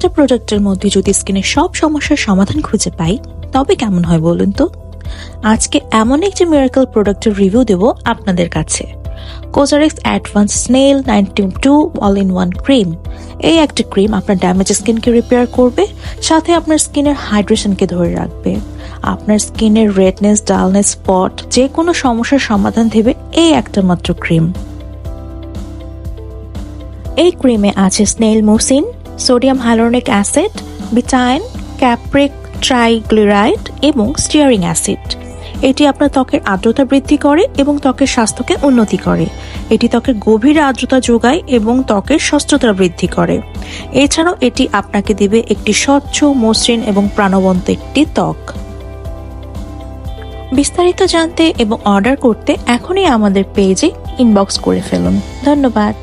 একটা প্রোডাক্টের মধ্যে যদি স্কিনের সব সমস্যার সমাধান খুঁজে পাই, তবে কেমন হয় বলুন তো? আজকে এমন একটি মিরাকল প্রোডাক্টের রিভিউ দেব আপনাদের কাছে। COSRX advance snail ninety two all in one cream এই একটা ক্রিম আপনার ড্যামেজ স্কিনকে রিপেয়ার করবে, সাথে আপনার স্কিনের হাইড্রেশনকে ধরে রাখবে। আপনার স্কিনের রেডনেস ডালনেস স্পট যে কোনো সমস্যার সমাধান দেবে এই একটা মাত্র ক্রিম এই ক্রিমে আছে snail mucin sodium hyaluronic acid, betaine, capric triglyceride এবং স্টিয়ারিং অ্যাসিড। এটি আপনার ত্বকের আর্দ্রতা বৃদ্ধি করে এবং ত্বকের স্বাস্থ্যকে উন্নতি করে। এটি ত্বকের গভীর আর্দ্রতা যোগায় এবং ত্বকের সুস্থতা বৃদ্ধি করে। এছাড়াও এটি আপনাকে দেবে একটি স্বচ্ছ, মসৃণ এবং প্রাণবন্ত একটি ত্বক। বিস্তারিত জানতে এবং অর্ডার করতে এখনই আমাদের পেজে ইনবক্স করে ফেলুন। ধন্যবাদ।